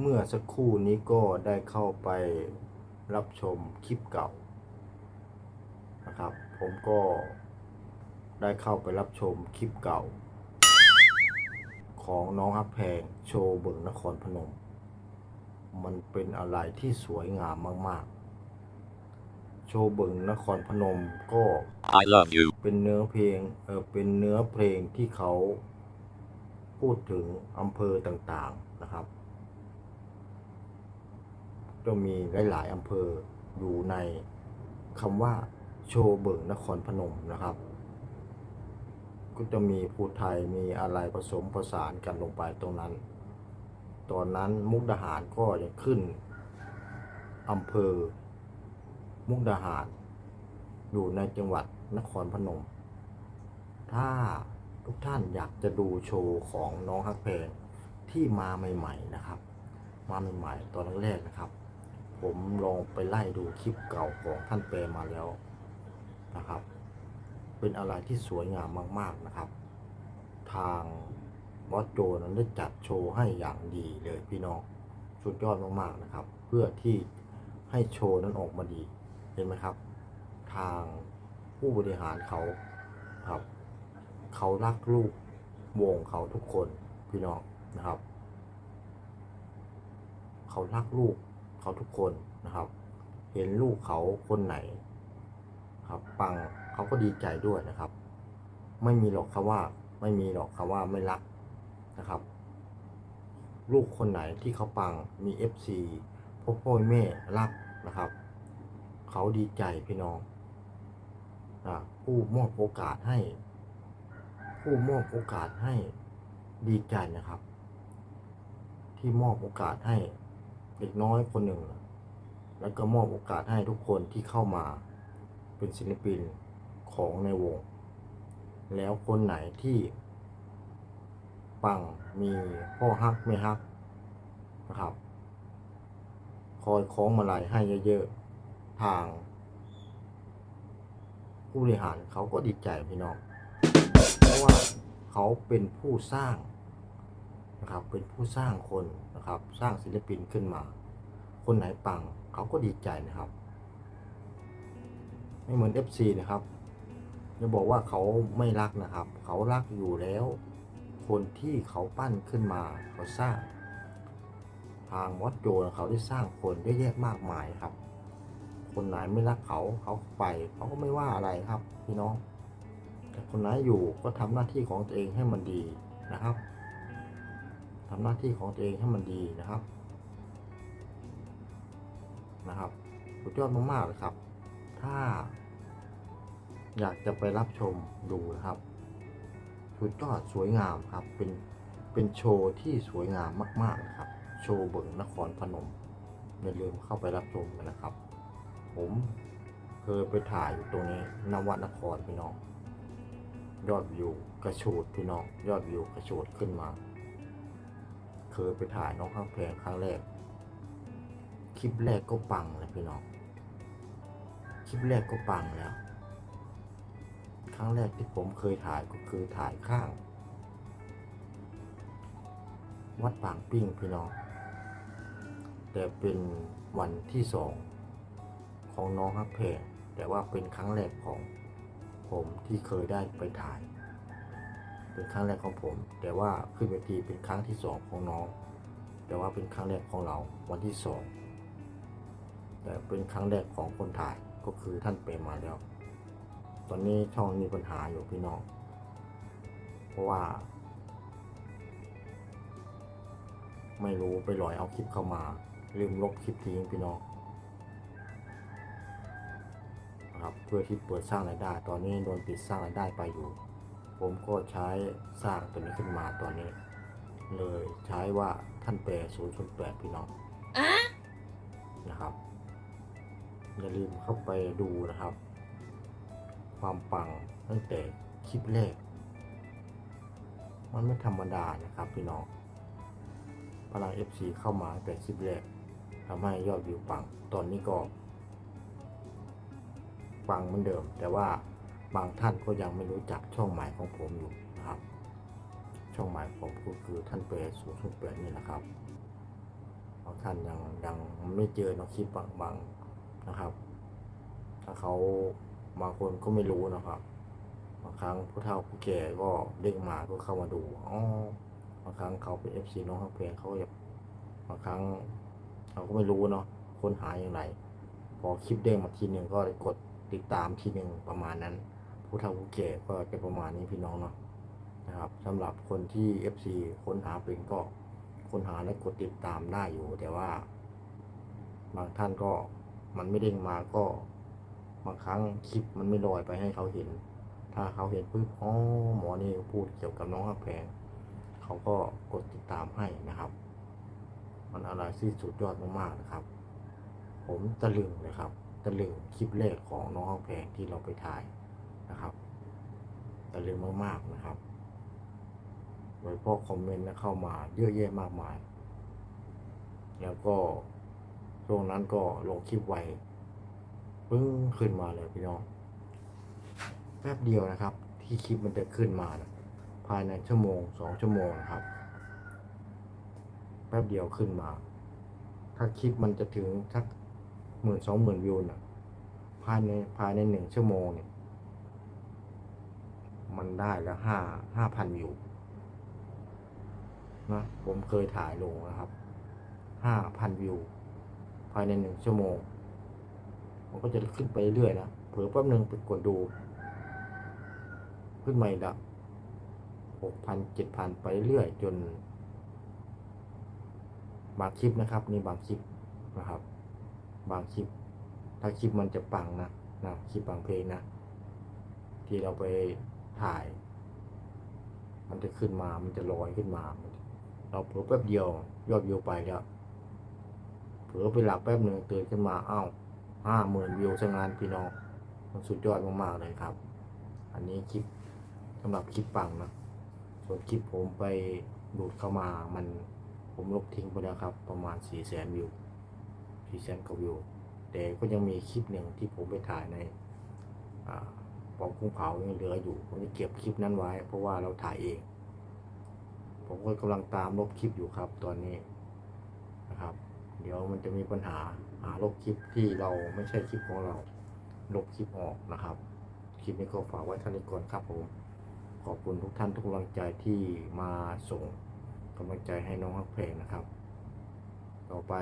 เมื่อสักครู่นี้ก็ได้เข้าไปรับชมคลิปเก่านะครับ ผมก็ได้เข้าไปรับชมคลิปเก่า ของน้องฮักแพงโชว์เบิงนครพนม มันเป็นอะไรที่สวยงามมาก ๆ โชว์เบิงนครพนมก็ I love you. เป็นเนื้อเพลงเออเป็นเนื้อเพลงที่เขาพูดถึงอำเภอต่างๆนะครับ จะมีหลาย ๆอำเภออยู่ในคำว่าโชว์เบิงนครพนมนะครับ ก็จะมีภูไทยมีอะไรผสมผสานกันลงไปตรงนั้น ตอนนั้นมุกดาหารก็จะขึ้นอำเภอ มุกดาหาร อยู่ในจังหวัดนครพนม ถ้าทุกท่านอยากจะดูโชว์ของน้องฮักเพลงที่มาใหม่ ๆ นะครับ มาใหม่ ๆ ตอนแรกๆนะครับ ผมลองไปไล่ดูคลิปเก่าของท่านเปรมมาแล้วนะครับ เป็นอะไรที่สวยงามมาก ๆนะครับ ทางวอสโจนั้นได้จัดโชว์ให้อย่างดีเลยพี่น้องสุดยอดมากๆนะครับ เพื่อที่ให้โชว์นั้นออกมาดีเห็นไหมครับ ทางผู้บริหารเขาครับ เขารักลูกวงเขาทุกคนพี่น้องนะครับ เขารักลูก เขาทุกคนนะครับ เห็นลูกเขาคนไหน ครับปังเขาก็ดีใจด้วยนะครับ ไม่มีหรอกคำว่า ไม่มีหรอกคำว่าไม่รักนะครับ ลูกคนไหนที่เขาปังมี FC พ่อพ่อแม่รักนะครับ เขาดีใจพี่น้องนะผู้มอบโอกาสให้ ผู้มอบโอกาสให้ดีใจนะครับ ที่มอบโอกาสให้ เด็กน้อยคนหนึ่ง แล้วก็มอบโอกาสให้ทุกคนที่เข้ามาเป็นศิลปินของในวง แล้วคนไหนที่ ปังมีพ่อฮักไม่ฮักนะครับ คอยคล้องมาลัยให้เยอะๆ ทาง ผู้บริหารเขาก็ดีใจพี่น้อง เพราะว่าเขาเป็นผู้สร้าง นะครับเป็นผู้สร้างคนนะครับสร้างศิลปินขึ้นมา คนไหนปังเขาก็ดีใจนะครับ ไม่เหมือน FC นะครับจะบอกว่าเขาไม่รักนะครับ เขารักอยู่แล้ว คนที่เขาปั้นขึ้นมาเขาสร้าง ทางวัดโจนเขาได้สร้างคนเยอะแยะมากมายครับ คนไหนไม่รักเขาเขาไปเขาก็ไม่ว่าอะไรครับพี่น้องแต่คนไหนอยู่ก็ทำหน้าที่ของตัวเองให้มันดีนะครับ ทำหน้าที่ของตัวเองให้มันดีนะครับ นะครับสุดยอดมากๆเลยครับ ถ้า อยากจะไปรับชมดูนะครับสุดยอดสวยงามครับ เป็นเป็นโชว์ที่สวยงามมากๆนะครับ โชว์เบิงนครพนมอย่าลืมเข้าไปรับชมกันนะครับ ผมเคยไปถ่ายอยู่ตรงนี้นวัดนครพี่น้อง ยอดวิวกระโฉดพี่น้อง ยอดวิวกระโฉดขึ้นมา เคยไปถ่ายน้องข้างแพงครั้งแรก คลิปแรกก็ปังเลยพี่น้อง คลิปแรกก็ปังแล้ว ครั้งแรกที่ผมเคยถ่ายก็คือถ่ายข้าง วัดปางปิ้งพี่น้อง แต่เป็นวันที่สองของน้องฮักเพงแต่ว่าเป็นครั้งแรกของผมที่เคยได้ไปถ่าย เป็นครั้งแรกของผม แต่ว่าขึ้นเวทีเป็นครั้งที่สองของน้อง แต่ว่าเป็นครั้งแรกของเราวันที่สองแต่เป็นครั้งแรกของคนถ่ายก็คือท่านเปรมมาแล้ว ตอนนี้ช่องมีปัญหาอยู่พี่น้อง เพราะว่า ไม่รู้ไปลอยเอาคลิปเข้ามาลืมลบคลิปทิ้งพี่น้องนะครับเพื่อที่เปิดสร้างรายได้ ตอนนี้โดนปิดสร้างรายได้ไปอยู่ ผมก็ใช้สร้างตัวนี้ขึ้นมาตอนนี้ เลยใช้ว่าท่านเปรศูนย์ศูนย์แปดพี่น้องนะครับ อย่าลืมเข้าไปดูนะครับ ความปังตั้งแต่คลิปแรก มันไม่ธรรมดานะครับพี่น้องพลัง FC เข้ามาตั้งแต่คลิปแรกทำให้ยอดวิวปัง ตอนนี้ก็ปังเหมือนเดิม แต่ว่า บางท่านก็ยังไม่รู้จักช่องใหม่ของผมอยู่นะครับ ช่องใหม่ของผมก็คือท่านเปรศูนย์ศูนย์แปดนี่นะครับบางท่านยังยังไม่เจอเนาะคลิปบางบางนะครับ ถ้าเขาบางคนก็ไม่รู้นะครับบางครั้งผู้เฒ่าผู้แก่ก็เด้งมาก็เข้ามาดูอ๋อบางครั้งเขาเป็นเอฟซีน้องข้างเพลงเขาก็จะบางครั้งเขาก็ไม่รู้เนาะค้นหาอย่างไร พอคลิปเด้งมาทีหนึ่งก็กดติดตามทีหนึ่งประมาณนั้น ผู้เฒ่าผู้แก่ก็จะประมาณนี้พี่น้องเนาะนะครับสำหรับคนที่ FC ค้นหาเป็นก็ค้นหาและกดติดตามได้อยู่ แต่ว่า บางท่านก็มันไม่เด้งมาก็ บางครั้งคลิปมันไม่ลอยไปให้เขาเห็น ถ้าเขาเห็นปุ๊บอ๋อหมอนี่พูดเกี่ยวกับน้องฮักแพงเขาก็กดติดตามให้นะครับ มันอะไรที่สุดยอดมากๆนะครับ ผมตะลึงเลยครับตะลึงคลิปแรกของน้องฮักแพงที่เราไปถ่าย นะครับตะลึงมากๆนะครับโดยเฉพาะคอมเมนต์เข้ามาเยอะแยะมากมาย แล้วก็ช่วงนั้นก็ลงคลิปไวปึ้งขึ้นมาเลยพี่น้อง แป๊บเดียวนะครับ ที่คลิปมันจะขึ้นมานะภายในชั่วโมงสองชั่วโมงนะครับ แป๊บเดียวขึ้นมา ถ้าคลิปมันจะถึงสักหมื่นสองหมื่นวิวนะภายในภายในหนึ่งชั่วโมงเนี่ย มันได้แล้วห้าห้าพันวิวนะผมเคยถ่ายลงนะครับห้าพันวิว ภายในหนึ่งชั่วโมง มันก็จะขึ้นไปเรื่อยนะเผื่อแป๊บหนึ่งไปกดดู ขึ้นมาอีกละหกพันเจ็ดพันไปเรื่อยจนบางคลิปนะครับนี่บางคลิปนะครับ บางคลิป ถ้าคลิปมันจะปังนะนะคลิปบางเพลงนะ ที่เราไป ถ่าย มันจะขึ้นมา มันจะลอยขึ้นมา เราเผลอแป๊บเดียวยอดวิวไปแล้วเผลอไปหลับแป๊บหนึ่งตื่นขึ้นมาอ้าวห้าหมื่นวิวซะงานพี่น้อง มันสุดยอดมากๆเลยครับ อันนี้คลิปสำหรับคลิปปังนะส่วนคลิปผมไปดูดเข้ามา มันผมลบทิ้งไปแล้วครับ ประมาณสี่แสนวิวสี่แสนกว่าวิว แต่ก็ยังมีคลิปหนึ่งที่ผมไปถ่ายในอ่า ปองกุ้งเผายังเหลืออยู่ ผมจะเก็บคลิปนั้นไว้ เพราะว่าเราถ่ายเอง ผมก็กำลังตามลบคลิปอยู่ครับ ตอนนี้นะครับ เดี๋ยวมันจะมีปัญหาหาลบคลิปที่เราไม่ใช่คลิปของเรา ลบคลิปออกนะครับ คลิปนี้ก็ฝากไว้ท่านี้ก่อนครับผม ขอบคุณทุกท่านทุกกำลังใจที่มาส่งกำลังใจให้น้องฮักเพลงนะครับ ต่อไป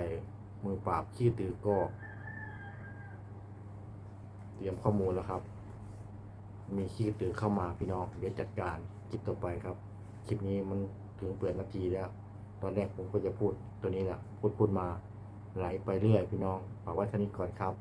มือปราบขี้ตือก็ เตรียมข้อมูลแล้วครับ มีขี้ตือเข้ามาพี่น้องเดี๋ยวจัดการคลิปต่อไปครับ คลิปนี้มันถึงเปิดนาทีแล้ว ตอนแรกผมก็จะพูดตัวนี้แหละพูดพูดมาไหลไปเรื่อยพี่น้องฝากไว้เท่านี้ก่อนครับ